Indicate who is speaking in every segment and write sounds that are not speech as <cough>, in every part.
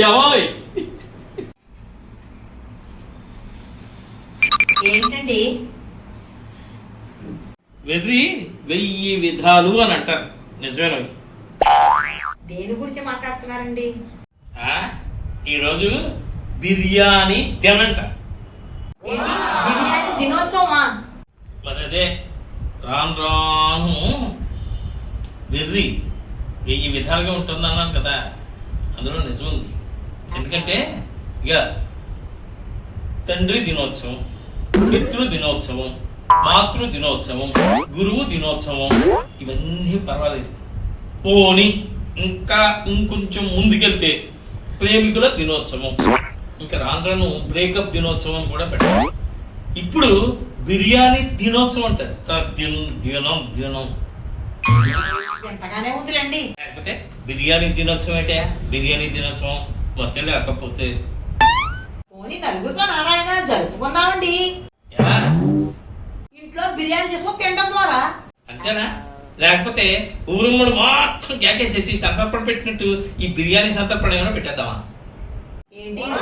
Speaker 1: ఏమోయ్
Speaker 2: ఏంటండి?
Speaker 1: వెర్రి వెయ్యి విధాలు అని అంటారు. నిజమేనోయ్
Speaker 2: దేని గురించి మాట్లాడుతున్నారండి?
Speaker 1: ఆ? ఈరోజు బిర్యానీ తినంట.
Speaker 2: ఏంటి? బిర్యానీ దినోత్సవమా?
Speaker 1: మరి అదే. రాను రాను వెర్రి వెయ్యి విధాలుగా ఉంటుంది అన్నాను కదా. అందులో నిజం ఉంది. ఎందుకంటే ఇక తండ్రి దినోత్సవం పితృ దినోత్సవం మాతృ దినోత్సవం గురువు దినోత్సవం ఇవన్నీ పర్వాలేదు. పోని ఇంకా ఇంకొంచెం ముందుకెళ్తే ప్రేమికుల దినోత్సవం ఇంకా రాను బ్రేకప్ దినోత్సవం కూడా పెట్టాలి ఇప్పుడు బిర్యానీ దినోత్సవం అంటారు. దిన్- దినం లేకపోతే బిర్యానీ దినోత్సవం ఏంటే బిర్యానీ దినోత్సవం. మొత్తం లేకపోతే
Speaker 2: పోనీ నలుగురితో నారాయణ జరుపుకుందామండి.
Speaker 1: ఎలా
Speaker 2: ఇంట్లో బిర్యానీ చేసుకొని తినడం ద్వారా.
Speaker 1: అంతేనా? లేకపోతే ఊరుమ్మడు మొత్తం కేకేసేసి సంతర్పణ పెట్టినట్టు ఈ బిర్యానీ సంతర్పణ ఏమైనా పెట్టేద్దామా?
Speaker 2: ఏంటి మీద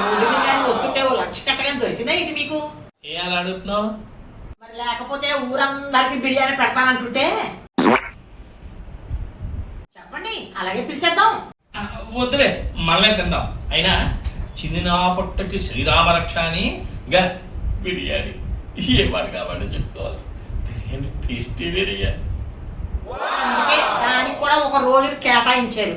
Speaker 2: కానీ వస్తుంటే ఓ లక్ష కట్టగానే దొరికిందా ఏంటి మీకు?
Speaker 1: ఏ అలా అడుగుతున్నావు?
Speaker 2: మరి లేకపోతే ఊరందరికి బిర్యానీ పెడతానంటుంటే? చెప్పండి అలాగే పిలిచేద్దాం.
Speaker 1: వద్దులే మనమే తిందాం. అయినా చిన్న నా పొట్టకి శ్రీరామ రక్ష అని ఇక బిర్యానీ. ఏ వాడు కాబట్టి చెప్పుకోవాలి. బిర్యానీ టేస్టీ బిర్యానీ.
Speaker 2: దానికి కూడా ఒక రోజు కేటాయించారు.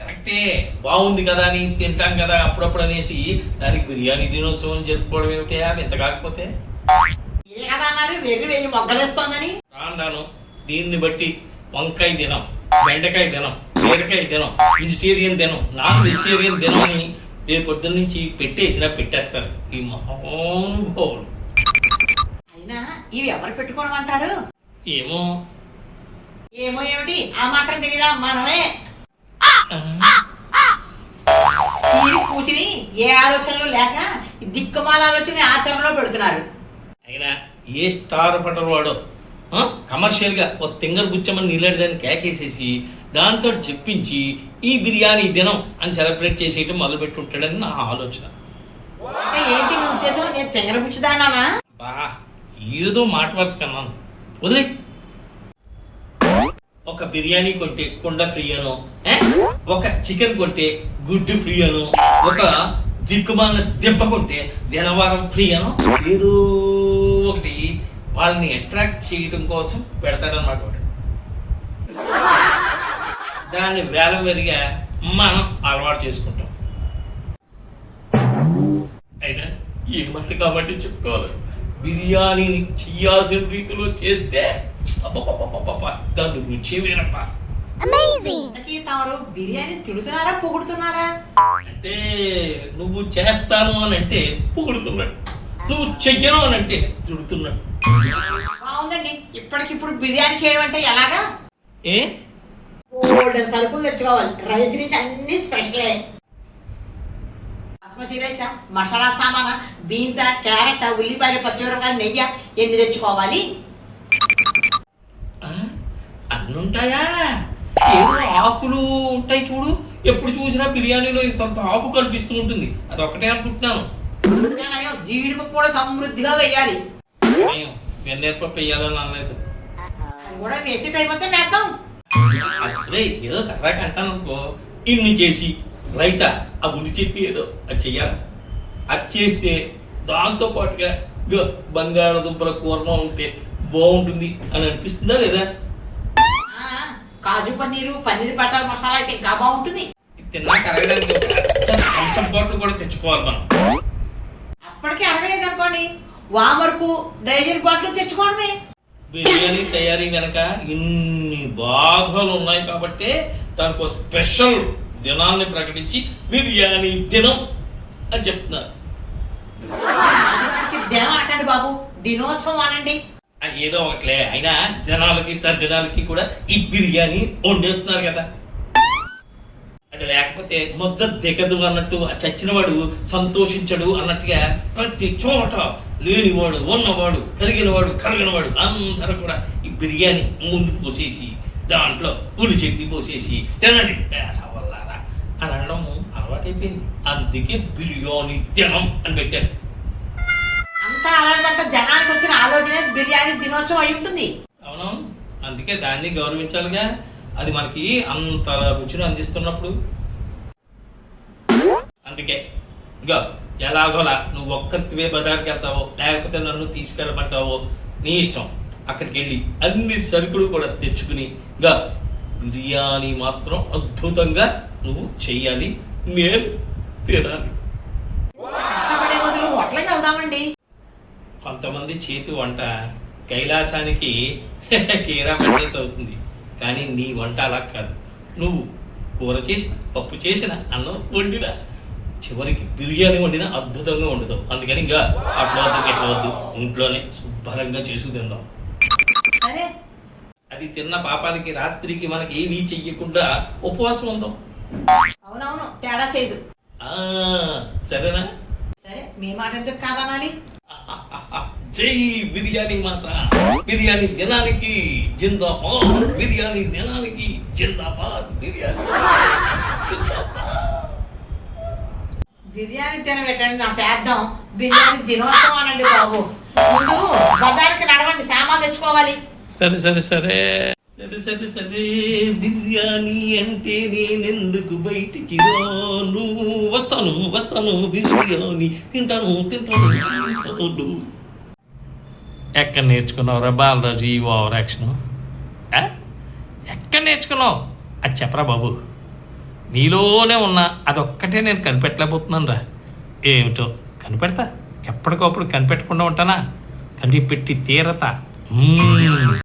Speaker 1: కరెక్టే. బాగుంది కదా అని తింటాం కదా అప్పుడప్పుడు అనేసి దానికి బిర్యానీ దినోత్సవం జరుపుకోవడం ఏమిటి ఎంత కాకపోతే?
Speaker 2: ఏ కదా అన్నారు వెర్రి వెళ్ళి మొగ్గలేస్తోందని.
Speaker 1: రాను దీన్ని బట్టి వంకాయ దినం బెండకాయ దినం బీరకాయ దినం వెజిటేరియన్ దినం నాన్ వెజిటేరియన్ దినం అని రేపు పొద్దున్న నుంచి పెట్టేసినా పెట్టేస్తారు. ఈ మహానుభావులు.
Speaker 2: అయినా ఇవి ఎవరు పెట్టుకోనమంటారు
Speaker 1: ఏమో.
Speaker 2: ఏమో ఏమిటి? ఆ మాత్రం తెలీదా? మనమే. కూర్చుని ఏ ఆలోచనలు లేక ఈ దిక్కుమాల ఆలోచన ఆచరణలో పెడుతున్నారు.
Speaker 1: అయినా ఏ స్టార్ పటర్ వాడో కమర్షియల్గా ఒక తింగర్ గుచ్చమని నీళ్ళడి దాన్ని కేకేసేసి దాంతో చెప్పించి ఈ బిర్యానీ దినం అని సెలబ్రేట్ చేసేయటం మొదలు పెట్టుంటాడని నా ఆలోచన బా ఏదో మాట వరుస కన్నాను. వదిలే. ఒక బిర్యానీ కొంటే కుండ ఫ్రీ అను? ఒక చికెన్ కొంటే గుడ్డు ఫ్రీ అను ఒక దిక్కుమాల దెబ్బ కొంటే దినవారం ఫ్రీ అను ఏదో ఒకటి వాళ్ళని అట్రాక్ట్ చేయడం కోసం పెడతాడనమాట వాడు. దాన్ని వేలం వెరిగా మనం అలవాటు చేసుకుంటాం. అయినా మాట కాబట్టి చెప్పుకోవాలి? బిర్యానీని చెయ్యాల్సిన రీతిలో చేస్తే అబ్బబ్బబ్బబ్బబ్బ, దాని రుచి వేరప్ప
Speaker 2: ఇంతకీ తమరు బిర్యానీ తిడుతున్నారా పొగుడుతున్నారా?
Speaker 1: అంటే నువ్వు చేస్తాను అని అంటే పొగుడుతున్నాడు. నువ్వు చెయ్యను అని అంటే తిడుతున్నాడు.
Speaker 2: బాగుందండి. ఇప్పటికిప్పుడు బిర్యానీ చేయడం అంటే ఎలాగా?
Speaker 1: ఏ?
Speaker 2: గోల్డెన్ సరుకులు తెచ్చుకోవాలి. రైస్ నుంచి అన్ని స్పెషలే బాస్మతి రైసా? మసాలా సామానా? బీన్సా? క్యారెట్? ఉల్లిపాయలు పచ్చిమిరపకాయలు నెయ్యి? ఎన్ని తెచ్చుకోవాలి?
Speaker 1: ఆ? అన్నుంటాయా? ఏదో ఆకులు ఉంటాయి చూడు. ఎప్పుడు చూసినా బిర్యానీలో ఇంత ఆకు కనిపిస్తూ ఉంటుంది. అది ఒకటే అనుకుంటున్నాను
Speaker 2: జీడిపప్పు కూడా సమృద్ధిగా వేయాలి
Speaker 1: నేను వెన్నెరపప్పు వేయాలని అనలేదు.
Speaker 2: అది కూడా వేసేట్ అయిపోతే వేద్దాం
Speaker 1: అరే ఏదో సరదాగా అంటాను అనుకో. ఇన్ని చేసి రైత ఆ ఉల్లి చెట్టు ఏదో అది చెయ్యాలి. అది చేస్తే దాంతో పాటుగా ఇగో బంగాళదుంపల కూరలో ఉంటే బాగుంటుంది అని అనిపిస్తుందా లేదా?
Speaker 2: ఆ, కాజు పన్నీరు పన్నీర్ బటర్ మసాలా అయితే ఇంకా బాగుంటుంది.
Speaker 1: తిన్నాక అరగడానికి థమ్సప్ బాటిల్ కూడా తెచ్చుకోవాలి మనం.
Speaker 2: అప్పటికే అరగలేదు అనుకోండి వామరకు డైజర్ బాటిల్ తెచ్చుకోవడమే.
Speaker 1: బిర్యానీ తయారీ వెనక ఇన్ని బాధలు ఉన్నాయి కాబట్టి దానికి ఒక స్పెషల్ దినాన్ని ప్రకటించి బిర్యానీ దినం అని చెప్తున్నారు.
Speaker 2: దినం బాబు. దినోత్సవం అనండి.
Speaker 1: ఏదో ఒకట్లే. అయినా జనాలకి జనాలకి కూడా ఈ బిర్యానీ వండేస్తున్నారు కదా. అది లేకపోతే ముద్ద దిగదు అన్నట్టు ఆ చచ్చినవాడు సంతోషించడు అన్నట్టుగా ప్రతి చోట లేనివాడు ఉన్నవాడు కలిగినవాడు కలిగినవాడు అందరూ కూడా ఈ బిర్యానీ ముందు పోసేసి దాంట్లో ఉల్లి చెట్టు పోసేసి తినండి. వల్లారా అని అనడం అలవాటు అలవాటైపోయింది. అందుకే బిర్యానీ తినం అని పెట్టారు.
Speaker 2: అంతా అలవాటు జనానికి వచ్చిన ఆలోచన బిర్యానీ దినోత్సవం అయి ఉంటుంది.
Speaker 1: అవునవును. అందుకే దాన్ని గౌరవించాలిగా. అది మనకి అంత రుచిని అందిస్తున్నప్పుడు. అందుకే ఇగో ఎలాగోలా నువ్వు ఒక్కరివే బజార్కి వెళ్తావో లేకపోతే నన్ను తీసుకెళ్ళమంటావో నీ ఇష్టం. అక్కడికి వెళ్ళి అన్ని సరుకులు కూడా తెచ్చుకుని ఇక బిర్యానీ మాత్రం అద్భుతంగా నువ్వు చెయ్యాలి నేను తినాలి. కొంతమంది చేతి వంట కైలాసానికి <laughs> కీరా అవుతుంది కానీ నీ వంట అలా కాదు. నువ్వు కూర చేసిన పప్పు చేసిన అన్నం వండిన చివరికి బిర్యానీ వండిన అద్భుతంగా వండుతావు. అందుకని ఇంకా అట్లా వద్దు ఇట్లా వద్దు ఇంట్లోనే శుభ్రంగా చేసుకు తిందాం.
Speaker 2: సరే.
Speaker 1: అది తిన్న పాపానికి రాత్రికి మనకి ఏమీ చెయ్యకుండా ఉపవాసం ఉందాం.
Speaker 2: అవునవును తేడా చేయదు.
Speaker 1: ఆ, సరేనా?
Speaker 2: సరే మీ మాట ఎందుకు కాదనాలి
Speaker 1: జై బిర్యానీ మాత బిర్యానీ దినానికి జిందాబాద్ బిర్యానీ దినానికి జిందాబాద్ బిర్యానీ.
Speaker 2: బిర్యానీ తినబెట్టండి నా సేద్దాం బిర్యానీ దినోత్సవం అనండి బాబు. ముందు బజార్కి నడవండి సామాన్ తెచ్చుకోవాలి.
Speaker 1: సరే సరే సరే. సరే సరే సరే. బిర్యానీ అంటే నేనెందుకు బయటికి రాను? వస్తాను వస్తాను బిర్యానీ. తింటాను తింటాను తింటాను. ఎక్కడ నేర్చుకున్నావురా బాలరాజు ఈ ఓవర్ యాక్షన్? ఎక్కడ నేర్చుకున్నావు? అది చెప్పరా బాబు. నీలోనే ఉన్న అదొక్కటే నేను కనిపెట్టలేకపోతున్నాను రా. ఏమిటో కనిపెడతా? ఎప్పటికప్పుడు కనిపెట్టకుండా ఉంటానా? కనిపెట్టి తీరతా?